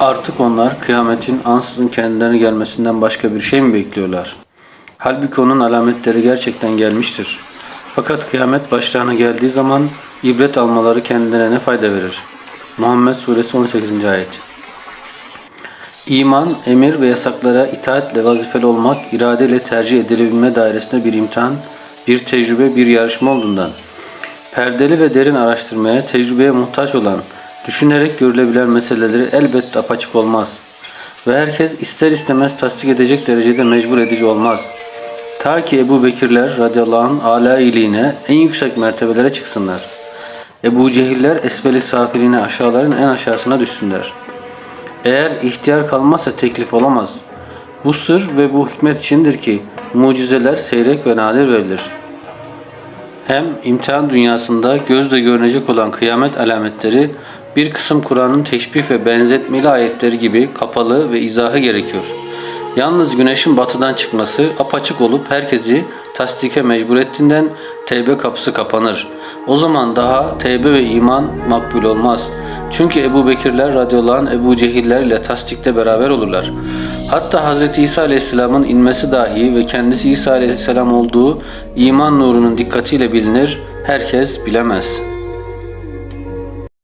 Artık onlar kıyametin ansızın kendilerine gelmesinden başka bir şey mi bekliyorlar? Halbuki onun alametleri gerçekten gelmiştir. Fakat kıyamet başlarına geldiği zaman ibret almaları kendilerine ne fayda verir? Muhammed Suresi 18. Ayet İman, emir ve yasaklara itaatle vazifeli olmak, iradeyle tercih edilebilme dairesinde bir imtihan, bir tecrübe, bir yarışma olduğundan, perdeli ve derin araştırmaya, tecrübeye muhtaç olan, düşünerek görülebilen meseleleri elbette apaçık olmaz. Ve herkes ister istemez tasdik edecek derecede mecbur edici olmaz. Ta ki Ebu Bekirler radıyallahu anh âlâ iyiliğine en yüksek mertebelere çıksınlar. Ebu Cehiller esfeli safiliğine aşağıların en aşağısına düşsünler.'' Eğer ihtiyar kalmazsa teklif olamaz. Bu sır ve bu hikmet içindir ki mucizeler seyrek ve nadir verilir. Hem imtihan dünyasında gözle görünecek olan kıyamet alametleri bir kısım Kur'an'ın teşbih ve benzetmeli ayetleri gibi kapalı ve izahı gerekiyor. Yalnız güneşin batıdan çıkması apaçık olup herkesi tasdike mecbur ettiğinden tevbe kapısı kapanır. O zaman daha tevbe ve iman makbul olmaz.'' Çünkü Ebu Bekirler radıyallahu Ebu Cehiller ile tasdikte beraber olurlar. Hatta Hz. İsa aleyhisselamın inmesi dahi ve kendisi İsa aleyhisselam olduğu iman nurunun dikkatiyle bilinir, herkes bilemez.''